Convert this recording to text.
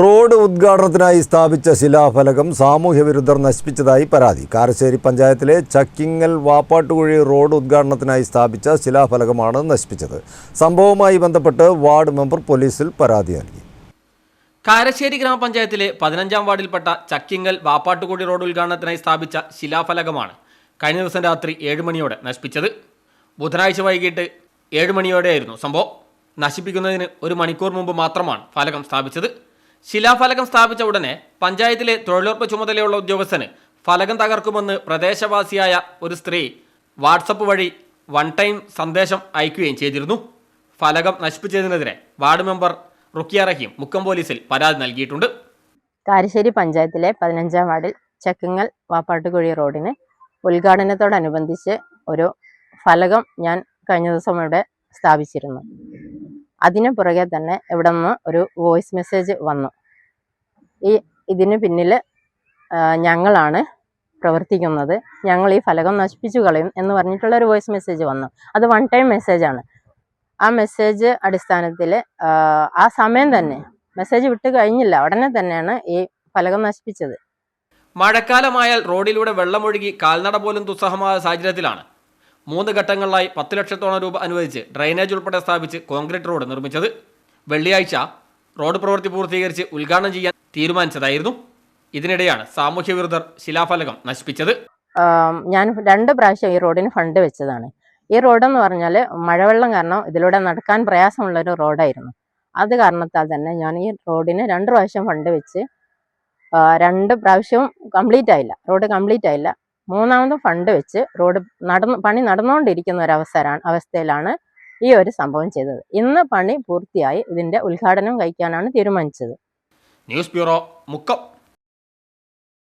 Road ഉദ്ഘാടനത്തിനായി സ്ഥാപിച്ച ശിലാഫലകം സാമൂഹ്യ വിരുദ്ധർ നശിപ്പിച്ചതായി പരാതി. കാരശ്ശേരി പഞ്ചായത്തിലെ ചക്കിങ്ങൽ വാപ്പാട്ടുകുഴി റോഡ് ഉദ്ഘാടനത്തിനായി സ്ഥാപിച്ച ശിലാഫലകമാണ് നശിപ്പിച്ചത്. സംഭവവുമായി ബന്ധപ്പെട്ട് വാർഡ് മെമ്പർ പോലീസിൽ പരാതി നൽകി. കാരശ്ശേരി ഗ്രാമപഞ്ചായത്തിലെ പതിനഞ്ചാം വാർഡിൽപ്പെട്ട ചക്കിങ്ങൽ വാപ്പാട്ടുകുഴി റോഡ് ഉദ്ഘാടനത്തിനായി സ്ഥാപിച്ച ശിലാഫലകമാണ് കഴിഞ്ഞ ദിവസം രാത്രി ഏഴ് മണിയോടെ നശിപ്പിച്ചത്. ബുധനാഴ്ച വൈകിട്ട് ഏഴ് മണിയോടെയായിരുന്നു സംഭവം. നശിപ്പിക്കുന്നതിന് ഒരു മണിക്കൂർ മുമ്പ് മാത്രമാണ് ഫലകം സ്ഥാപിച്ചത്. ശിലാഫലകം സ്ഥാപിച്ച ഉടനെ പഞ്ചായത്തിലെ തൊഴിലുറപ്പ് ചുമതലയുള്ള ഉദ്യോഗസ്ഥന് ഫലകം തകർക്കുമെന്ന് പ്രദേശവാസിയായ ഒരു സ്ത്രീ വാട്സപ്പ് വഴി വൺ ടൈം സന്ദേശം അയക്കുകയും ചെയ്തിരുന്നു. ഫലകം നശിപ്പിച്ചതിനെതിരെ വാർഡ് മെമ്പർ റുക്കിയ റഹീം മുക്കം പോലീസിൽ പരാതി നൽകിയിട്ടുണ്ട്. കാരശ്ശേരി പഞ്ചായത്തിലെ പതിനഞ്ചാം വാർഡിൽ ചക്കുങ്ങൽ വാപ്പാട്ടുകുഴി റോഡിന് ഉദ്ഘാടനത്തോടനുബന്ധിച്ച് ഒരു ഫലകം ഞാൻ കഴിഞ്ഞ ദിവസം ഇവിടെ സ്ഥാപിച്ചിരുന്നു. അതിന് പുറകെ തന്നെ ഇവിടെ നിന്ന് ഒരു വോയിസ് മെസ്സേജ് വന്നു. ഈ ഇതിന് പിന്നിൽ ഞങ്ങളാണ് പ്രവർത്തിക്കുന്നത്. ഞങ്ങൾ ഈ ഫലകം നശിപ്പിച്ചു കളയും എന്ന് പറഞ്ഞിട്ടുള്ള ഒരു വോയിസ് മെസ്സേജ് വന്നു. അത് വൺ ടൈം മെസ്സേജാണ് ആ മെസ്സേജ് അടിസ്ഥാനത്തിൽ ആ സമയം തന്നെ മെസ്സേജ് വിട്ട് കഴിഞ്ഞില്ല. ഉടനെ തന്നെയാണ് ഈ ഫലകം നശിപ്പിച്ചത്. മഴക്കാലമായാൽ റോഡിലൂടെ വെള്ളമൊഴുകി കാൽനട പോലും ദുസ്സഹമായ സാഹചര്യത്തിലാണ്. മൂന്ന് ഘട്ടങ്ങളിലായി പത്ത് ലക്ഷത്തോളം രൂപ അനുവദിച്ച് ഡ്രൈനേജ് ഉൾപ്പെടെ സ്ഥാപിച്ച് കോൺക്രീറ്റ് റോഡ് നിർമ്മിച്ചത് വെള്ളിയാഴ്ച. റോഡ് പ്രവൃത്തി പൂർത്തീകരിച്ച് ഉദ്ഘാടനം ചെയ്യാൻ തീരുമാനിച്ചതായിരുന്നു. ഇതിനിടെയാണ് സാമൂഹ്യ വിരുദ്ധർ ശിലാഫലകം നശിപ്പിച്ചത്. ഞാൻ രണ്ട് പ്രാവശ്യം ഈ റോഡിന് ഫണ്ട് വെച്ചതാണ്. ഈ റോഡെന്ന് പറഞ്ഞാൽ മഴവെള്ളം കാരണം ഇതിലൂടെ നടക്കാൻ പ്രയാസമുള്ള ഒരു റോഡായിരുന്നു. അത് കാരണത്താൽ തന്നെ ഞാൻ ഈ റോഡിന് രണ്ട് പ്രാവശ്യം ഫണ്ട് വെച്ച് രണ്ട് പ്രാവശ്യവും കംപ്ലീറ്റ് ആയില്ല. റോഡ് കംപ്ലീറ്റ് ആയില്ല. മൂന്നാമതും ഫണ്ട് വെച്ച് റോഡ് നടന്നു പണി നടന്നുകൊണ്ടിരിക്കുന്ന ഒരു അവസരമാണ് അവസ്ഥയിലാണ് ഈ ഒരു സംഭവം ചെയ്തത്. ഇന്ന് പണി പൂർത്തിയായി ഇതിന്റെ ഉദ്ഘാടനം കഴിക്കാനാണ് തീരുമാനിച്ചത്. News bureau Mukkam.